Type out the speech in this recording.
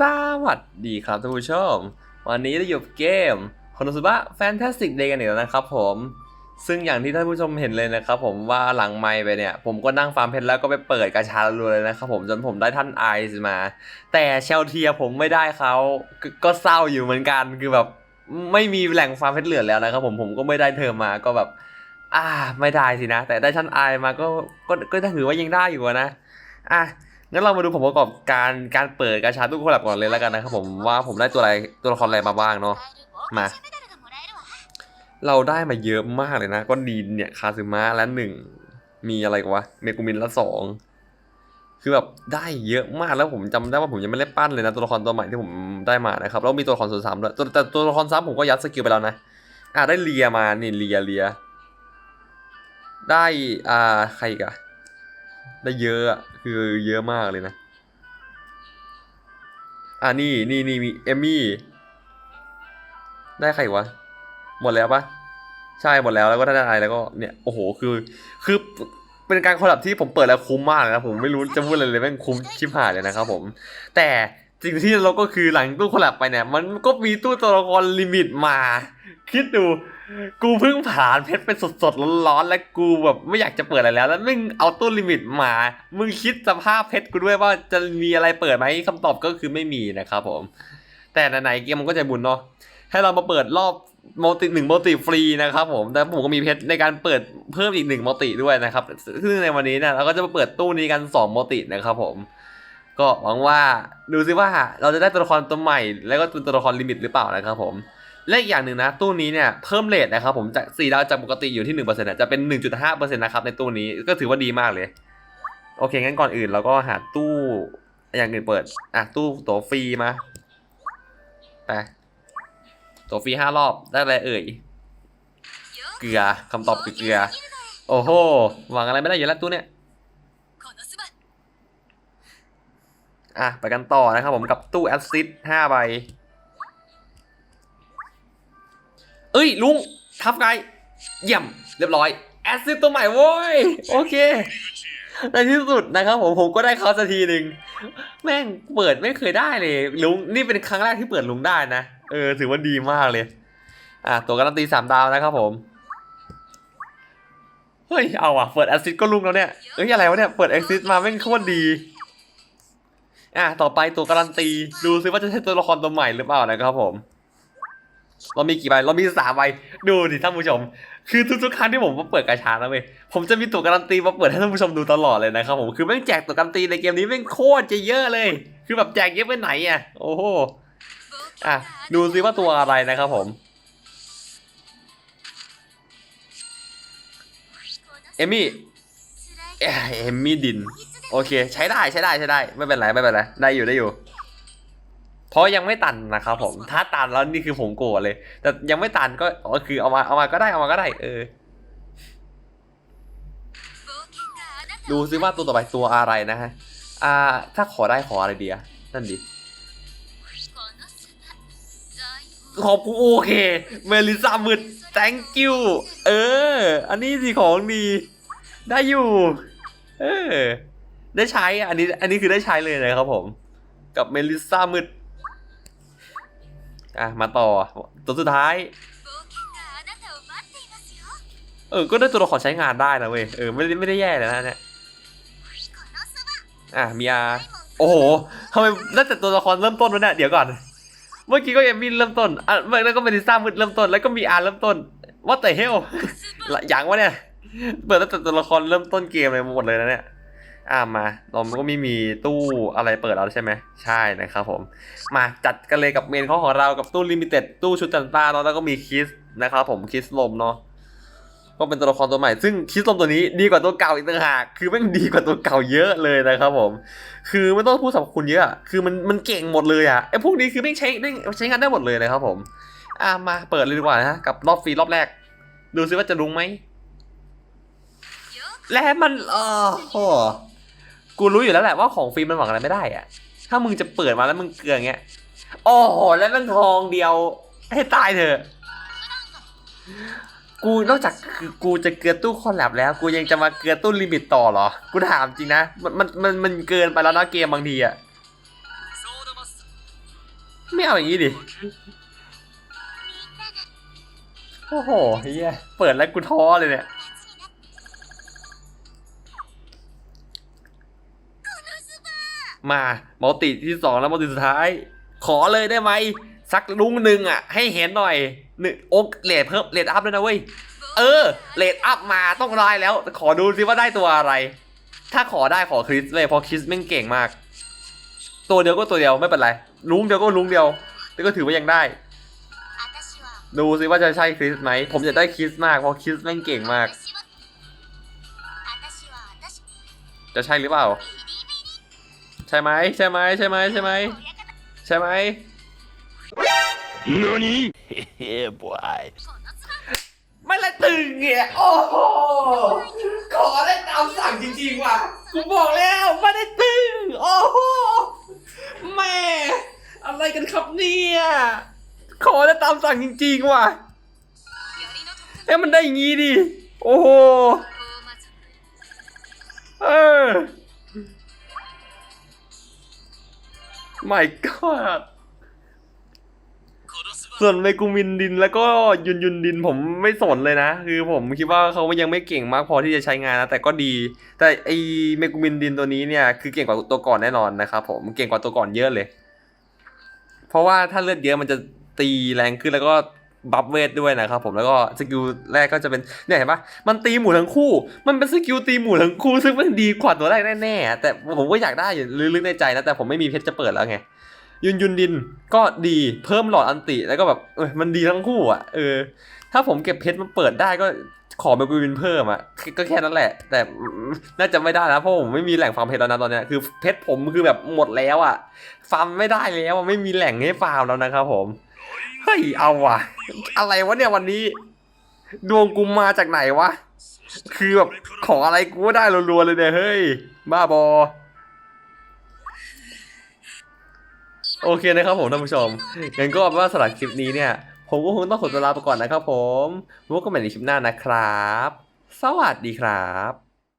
สวัสดีครับท่านผู้ชม วันนี้เราอยู่กับเกมคอนโซบะแฟนตาสติกเดย์กันอีกแล้วนะครับผม ซึ่งอย่างที่ท่านผู้ชมเห็นเลยนะครับผมว่าหลังไมค์ไปเนี่ย ผมก็นั่งฟาร์มเพชรแล้วก็ไปเปิดกาชารัวเลยนะครับผมจนผมได้ท่านไอซ์มา แต่เชลเทียผมไม่ได้เขาก็ก็เศร้าอยู่เหมือนกันคือแบบไม่มีแหล่งฟาร์มเพชรเหลือแล้วนะครับผมผมก็ไม่ได้เธอมาก็แบบอ่าไม่ได้สินะ แต่ได้ท่านไอมาก็ก็ก็ถือว่ายังได้อยู่นะอะ งั้นเรามาดูผลประกอบการการเปิดกาชาตู้คอลแลบก่อนเลยแล้วกันนะครับผมว่าผมได้ตัวอะไรตัวละครอะไรมาบ้างเนาะมา เราได้มาเยอะมากเลยนะก็ดีนเนี่ยคาซึมะและหนึ่งมีอะไรกวะเมกุมินละสองคือแบบได้เยอะมากแล้วผมจำได้ว่าผมยังไม่ได้ปั้นเลยนะตัวละครตัวใหม่ที่ผมได้มานะครับแล้วมีตัวละครส่วนสามด้วยตัวแต่ตัวละครซ้ำผมก็ยัดสกิลไปแล้วนะอ่าได้เลียมานี่เลียเลียได้อ่าใครกอะ ได้เยอะอะคือเยอะมากเลยนะ อ่านี่นี่นี่มีเอมมี่ ได้ใครวะ หมดแล้วปะใช่หมดแล้วแล้วก็ได้อะไรแล้วก็เนี่ยโอ้โหคือ คือเป็นการคอลแลบที่ผมเปิดแล้วคุ้มมากนะผมไม่รู้จะพูดอะไรเลยแม่งคุ้มชิบหายเลยนะครับผม แต่สิ่งที่เราก็คือหลังตู้คอลแลบไปเนี่ย มันก็มีตู้ตัวละครลิมิตมา คิดดู กูเพิ่งผ่านเพชรไปสดๆร้อนๆและกูแบบไม่อยากจะเปิดอะไรแล้ว แล้วมึงเอาตู้ลิมิตมา มึงคิดสภาพเพชรกูด้วยว่าจะมีอะไรเปิดไหมคำตอบก็คือไม่มีนะครับผม แต่ไหนๆเกมมันก็ใจบุญเนาะให้เรามาเปิดรอบมัลติหนึ่งมัลติฟรีนะครับผม แต่ผมก็มีเพชรในการเปิดเพิ่มอีกหนึ่งมัลติด้วยนะครับ ซึ่งในวันนี้เนี่ยเราก็จะมาเปิดตู้นี้กัน2มัลตินะครับผม ก็หวังว่าดูซิว่าเราจะได้ตัวละครตัวใหม่ แล้วก็เป็นตัวละครลิมิตหรือเปล่านะครับผม และอีกอย่างหนึ่งนะตู้นี้เนี่ยเพิ่มเลทนะครับผมจาก4ดาวจากปกติอยู่ที่1%เปอร์เซ็นี่ยจะเป็น1.5%นะครับในตู้นี้ก็ถือว่าดีมากเลย โอเคงั้นก่อนอื่นเราก็หาตู้อย่างอื่นเปิดอะตู้ตัวฟรีมาไปตัวฟรีห้ารอบได้อะไรเอ่ยเกลือคำตอบคือเกลือ โอ้โหหวังอะไรไม่ได้อยู่แล้วตู้เนี่ยอะไปกันต่อนะครับผมกับตู้แอสซิดห้าใบ เอ้ยลุงทับไงเยี่ยมเรียบร้อยแอสซิดตัวใหม่โว้ยโอเคในที่สุดนะครับผมผมก็ได้เขาสักทีหนึ่งแม่งเปิดไม่เคยได้เลยลุงนี่เป็นครั้งแรกที่เปิดลุงได้นะเออถือว่าดีมากเลย อะตัวการันตีสามดาวนะครับผมเฮ้ยเอาอะเปิดแอสซิดก็ลุงแล้วเนี่ยเอ้ยอะไรวะเนี่ยเปิดแอสซิดมาแม่งโคตรดีอะต่อไปตัวการันตีดูซิว่าจะใช่ตัวละครตัวใหม่หรือเปล่านะครับผม เรามีกี่ใบเรามีสามใบดูดิท่านผู้ชม คือทุกๆครั้งที่ผมมาเปิดกาชานะเว้ยผมจะมีตัวการันตีมาเปิดให้ท่านผู้ชมดูตลอดเลยนะครับผมคือแม่งแจกตัวการันตีในเกมนี้แม่งโคตรจะเยอะเลย คือแบบแจกเยอะไปไหนอะโอ้โหอะดูซิว่าตัวอะไรนะครับผมเอมี่เอ้ยเอมี่ดิน โอเค ใช้ได้ใช้ได้ใช้ได้ไม่เป็นไรไม่เป็นไรได้อยู่ได้อยู่ ราะยังไม่ตันนะครับผมถ้าตันแล้วนี่คือผมโกรธเลย แต่ยังไม่ตันก็อ๋อคือเอามาเอามาก็ได้เอามาก็ได้ เออ ดูซิว่าตัวต่อไปตัวอะไรนะฮะอ่า ถ้าขอได้ขออะไรดีอะนั่นดิขอบกูโอเค เมลิซามืด thank you เออ อันนี้สิของดี ได้อยู่ เออ ได้ใช้อะอันนี้ อันนี้คือได้ใช้เลยนะครับผม กับเมลิซามืด อะมาต่อตัวสุดท้าย เออ ก็ได้ตัวละครใช้งานได้นะเว้ย เออ ไม่ได้ไม่ได้แย่เลยนะเนี่ย อะมีอาโอ้โหทำไมน่าแต่ตัวละครเริ่มต้นวะเนี่ย เดี๋ยวก่อน เมื่อกี้ก็เอมมินเริ่มต้น อะแล้วก็เมลิซ่ามืดเริ่มต้น แล้วก็มีอาร์เริ่มต้นว่าแต่เฮลอย่างวะเนี่ย เปิดตั้งแต่ตัวละครเริ่มต้นเกมเลยหมดเลยนะเนี่ย อ่ามาเราก็ไม่มีตู้อะไรเปิดแล้วใช่ไหมใช่นะครับผม มาจัดกันเลยกับเมนข้อของเรากับตู้ลิมิเต็ดตู้ชุดจันต้าเนาะแล้วก็มีคิสนะครับผมคิสลมเนาะก็เป็นตัวละครตัวใหม่ ซึ่งคิสลมตัวนี้ดีกว่าตัวเก่าอีกต่างหาก คือแม่งดีกว่าตัวเก่าเยอะเลยนะครับผม คือไม่ต้องพูดสรรพคุณเยอะ คือมันมันเก่งหมดเลยอะไอพวกนี้คือไม่งใช้ไม่งใช้งานได้หมดเลยนะครับผม อะมาเปิดเลยดีกว่านะกับรอบฟรีรอบแรก ดูซิว่าจะรุ้งไหม และมันเออ กูรู้อยู่แล้วแหละว่าของฟรีมันหวังอะไรไม่ได้อะถ้ามึงจะเปิดมาแล้วมึงเกลืออย่างเงี้ยโอ้โหแล้วมันทองเดียว ให้ตายเถอะ กูนอกจากคือกูจะเกลือตู้คอลแลบแล้ว กูยังจะมาเกลือตู้ลิมิตต่อเหรอ กูถามจริงนะ มันมันมันมันเกินไปแล้วนะเกมบางทีอะไม่เอาอย่างนี้ดิ โอ้โหเฮียเปิดแล้วกูท้อเลยเนี่ย มามัลติที่สองแล้วมัลติสุดท้าย ขอเลยได้ไหมสักลุงหนึ่งอะ ให้เห็นหน่อยหนึ่งโอกเลทเพิ่มเลทอัพด้วยนะเว้ย เออเลทอัพมาต้องได้แล้ว ขอดูซิว่าได้ตัวอะไร ถ้าขอได้ขอคริสเลยเพราะคริสแม่งเก่งมาก ตัวเดียวก็ตัวเดียวไม่เป็นไร ลุงเดียวก็ลุงเดียวแต่ก็ถือว่ายังได้ ดูซิว่าจะใช่คริสไหม ผมอยากได้คริสมากเพราะคริสแม่งเก่งมาก จะใช่หรือเปล่า ใช่ไหมใช่ไหมใช่ไหมใช่ไหมใช่ไหม何 Yeah boy ไม่ละตึงเงี้ยโอ้โหขอได้ตามสั่งจริงๆว่ะกูบอกแล้วไม่ได้ตึงโอ้โหแม่อะไรกันครับเนี่ยขอได้ตามสั่งจริงๆว่ะเอ้ยมันได้อย่างงี้ดิโอ้โหเออ my god ส่วนเมกุมินดินแล้วก็ยุนยุนดินผมไม่สนเลยนะ คือผมคิดว่าเขายังไม่เก่งมากพอที่จะใช้งานนะ แต่ก็ดี แต่ไอเมกุมินดินตัวนี้เนี่ยคือเก่งกว่าตัวก่อนแน่นอนนะครับผมเก่งกว่าตัวก่อนเยอะเลย เพราะว่าถ้าเลือดเยอะมันจะตีแรงขึ้นแล้วก็ บัฟเวทด้วยนะครับผมแล้วก็สกิลแรกก็จะเป็นเนี่ยเห็นปะมันตีหมู่ทั้งคู่ มันเป็นสกิลตีหมู่ทั้งคู่ซึ่งมันดีกว่าตัวแรกแน่ๆแต่ผมก็อยากได้อยู่ลึกๆในใจนะแต่ผมไม่มีเพชรจะเปิดแล้วไงยุนยุนดินก็ดีเพิ่มหลอดอันติแล้วก็แบบเออมันดีทั้งคู่อะเออถ้าผมเก็บเพชรมันเปิดได้ก็ขอเมกูวินเพิ่มอะก็แค่นั้นแหละ แต่น่าจะไม่ได้นะเพราะผมไม่มีแหล่งฟาร์มเพชรแล้วนะตอนนี้คือเพชรผมคือแบบหมดแล้วอะฟาร์มไม่ได้แล้วไม่มีแหล่งให้ฟาร์มแล้วนะครับผม เฮ้ย เอาว่ะ อะไรวะเนี่ยวันนี้ ดวงกูมาจากไหนวะ คือแบบขออะไรกูได้รัวๆเลยเนี่ยเฮ้ย บ้าบอ โอเคนะครับผมท่านผู้ชม งั้นก็เป็นว่าสำหรับคลิปนี้เนี่ย ผมก็คงต้องขอตัวลาไปก่อนนะครับผมพบกันใหม่ในคลิปหน้านะครับ สวัสดีครับ